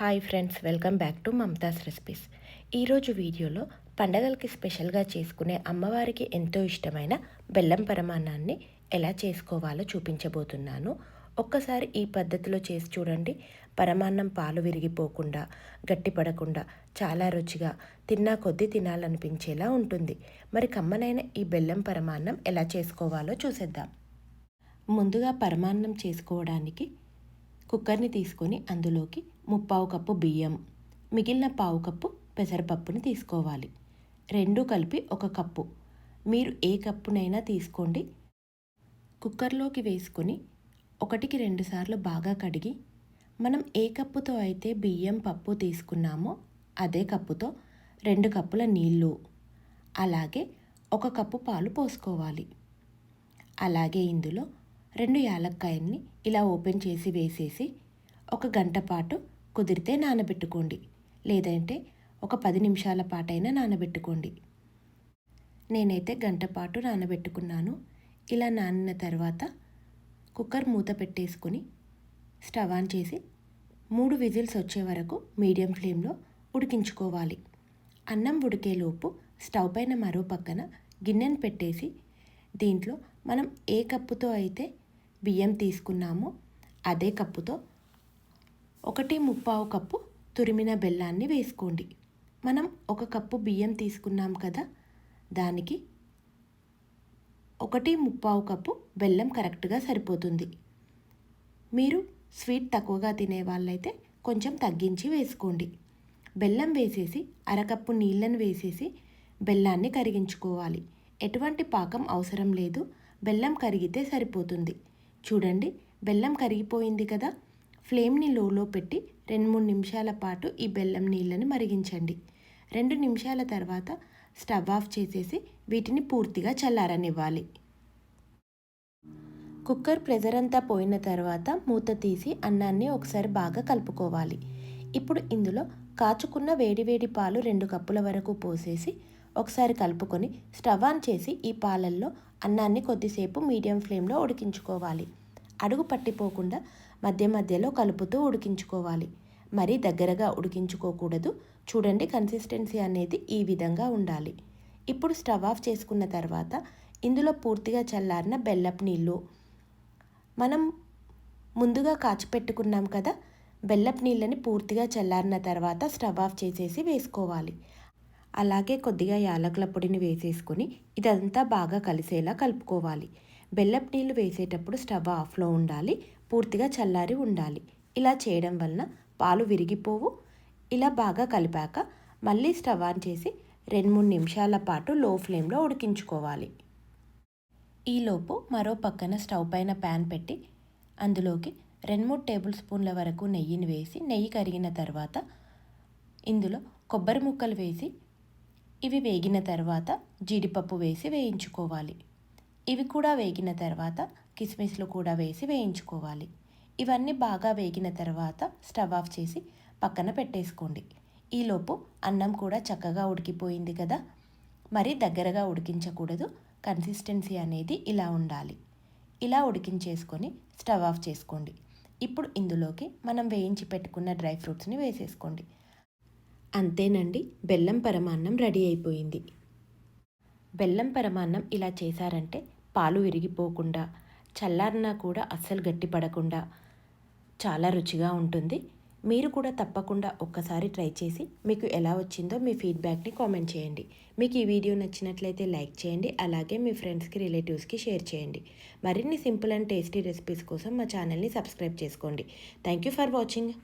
Hi friends welcome back to Mamata's recipes ఈరోజు వీడియోలో పండగలకి స్పెషల్గా చేసుకునే అమ్మవారికి ఎంతో ఇష్టమైన బెల్లం పరమాన్నాన్ని ఎలా చేసుకోవాలో చూపించబోతున్నాను. ఒక్కసారి ఈ పద్ధతిలో చేసి చూడండి. పరమాన్నం పాలు విరిగిపోకుండా గట్టిపడకుండా చాలా రుచిగా తిన్నా కొద్దీ తినాలనిపించేలా ఉంటుంది. మరి కమ్మనైన ఈ బెల్లం పరమాన్నం ఎలా చేసుకోవాలో చూసేద్దాం. ముందుగా పరమాన్నం చేసుకోవడానికి కుక్కర్ని తీసుకొని అందులోకి ముప్పావు కప్పు బియ్యం. మిగిలిన పావు కప్పు పెసరపప్పుని తీసుకోవాలి. రెండు కలిపి ఒక కప్పు. మీరు ఏ కప్పునైనా తీసుకోండి. కుక్కర్లోకి వేసుకొని ఒకటికి రెండు సార్లు బాగా కడిగి మనం ఏ కప్పుతో అయితే బియ్యం పప్పు తీసుకున్నామో అదే కప్పుతో రెండు కప్పుల నీళ్ళు. అలాగే ఒక కప్పు పాలు పోసుకోవాలి. అలాగే ఇందులో రెండు యాలక్కాయల్ని ఇలా ఓపెన్ చేసి వేసేసి ఒక గంట పాటు కుదిరితే నానబెట్టుకోండి. లేదంటే ఒక పది నిమిషాల పాటైనా నానబెట్టుకోండి. నేనైతే గంట పాటు నానబెట్టుకున్నాను. ఇలా నానిన తర్వాత కుక్కర్ మూత పెట్టేసుకొని స్టవ్ ఆన్ చేసి మూడు విజిల్స్ వచ్చే వరకు మీడియం ఫ్లేమ్లో ఉడికించుకోవాలి. అన్నం ఉడికేలోపు స్టవ్ పైన మరో పక్కన గిన్నెను పెట్టేసి దీంట్లో మనం ఏ కప్పుతో అయితే బియ్యం తీసుకున్నామో అదే కప్పుతో ఒకటి ముప్పావు కప్పు తురిమిన బెల్లాన్ని వేసుకోండి. మనం ఒక కప్పు బియ్యం తీసుకున్నాం కదా దానికి ఒకటి ముప్పావు కప్పు బెల్లం కరెక్ట్గా సరిపోతుంది. మీరు స్వీట్ తక్కువగా తినే వాళ్ళైతే కొంచెం తగ్గించి వేసుకోండి. బెల్లం వేసేసి అరకప్పు నీళ్ళను వేసేసి బెల్లాన్ని కరిగించుకోవాలి. ఎటువంటి పాకం అవసరం లేదు. బెల్లం కరిగితే సరిపోతుంది. చూడండి బెల్లం కరిగిపోయింది కదా? ఫ్లేమ్ని లోలో పెట్టి రెండు మూడు నిమిషాల పాటు ఈ బెల్లం నీళ్ళని మరిగించండి. రెండు నిమిషాల తర్వాత స్టవ్ ఆఫ్ చేసేసి వీటిని పూర్తిగా చల్లారనివ్వాలి. కుక్కర్ ప్రెజర్ అంతా పోయిన తర్వాత మూత తీసి అన్నాన్ని ఒకసారి బాగా కలుపుకోవాలి. ఇప్పుడు ఇందులో కాచుకున్న వేడివేడి పాలు రెండు కప్పుల వరకు పోసేసి ఒకసారి కలుపుకొని స్టవ్ ఆన్ చేసి ఈ పాలల్లో అన్నాన్ని కొద్దిసేపు మీడియం ఫ్లేమ్లో ఉడికించుకోవాలి. అడుగు పట్టిపోకుండా మధ్య మధ్యలో కలుపుతూ ఉడికించుకోవాలి. మరీ దగ్గరగా ఉడికించుకోకూడదు. చూడండి కన్సిస్టెన్సీ అనేది ఈ విధంగా ఉండాలి. ఇప్పుడు స్టవ్ ఆఫ్ చేసుకున్న తర్వాత ఇందులో పూర్తిగా చల్లారిన బెల్లపు నీళ్ళు. మనం ముందుగా కాచిపెట్టుకున్నాం కదా బెల్లపు నీళ్ళని పూర్తిగా చల్లారిన తర్వాత స్టవ్ ఆఫ్ చేసేసి వేసుకోవాలి. అలాగే కొద్దిగా యాలకుల పొడిని వేసేసుకొని ఇదంతా బాగా కలిసేలా కలుపుకోవాలి. బెల్లపు నీళ్ళు వేసేటప్పుడు స్టవ్ ఆఫ్లో ఉండాలి పూర్తిగా చల్లారి ఉండాలి. ఇలా చేయడం వలన పాలు విరిగిపోవు. ఇలా బాగా కలిపాక మళ్ళీ స్టవ్ ఆన్ చేసి రెండు మూడు నిమిషాల పాటు లో ఫ్లేమ్లో ఉడికించుకోవాలి. ఈలోపు మరో పక్కన స్టవ్ పైన ప్యాన్ పెట్టి అందులోకి రెండు మూడు టేబుల్ స్పూన్ల వరకు నెయ్యిని వేసి నెయ్యి కరిగిన తర్వాత ఇందులో కొబ్బరి ముక్కలు వేసి ఇవి వేగిన తర్వాత జీడిపప్పు వేసి వేయించుకోవాలి. ఇవి కూడా వేగిన తర్వాత కిస్మిస్లు కూడా వేసి వేయించుకోవాలి. ఇవన్నీ బాగా వేగిన తర్వాత స్టవ్ ఆఫ్ చేసి పక్కన పెట్టేసుకోండి. ఈలోపు అన్నం కూడా చక్కగా ఉడికిపోయింది కదా? మరి దగ్గరగా ఉడికించకూడదు. కన్సిస్టెన్సీ అనేది ఇలా ఉండాలి. ఇలా ఉడికించేసుకొని స్టవ్ ఆఫ్ చేసుకోండి. ఇప్పుడు ఇందులోకి మనం వేయించి పెట్టుకున్న డ్రై ఫ్రూట్స్ని వేసేసుకోండి. అంతేనండి. బెల్లం పరమాన్నం రెడీ అయిపోయింది. బెల్లం పరమాన్నం ఇలా చేశారంటే పాలు విరిగిపోకుండా చల్లారినా కూడా అస్సలు గట్టిపడకుండా చాలా రుచిగా ఉంటుంది. మీరు కూడా తప్పకుండా ఒక్కసారి ట్రై చేసి మీకు ఎలా వచ్చిందో మీ ఫీడ్బ్యాక్ని కామెంట్ చేయండి. మీకు ఈ వీడియో నచ్చినట్లయితే లైక్ చేయండి అలాగే మీ ఫ్రెండ్స్కి రిలేటివ్స్కి షేర్ చేయండి. మరిన్ని సింపుల్ అండ్ టేస్టీ రెసిపీస్ కోసం మా ఛానల్ని సబ్స్క్రైబ్ చేసుకోండి. Thank you for watching.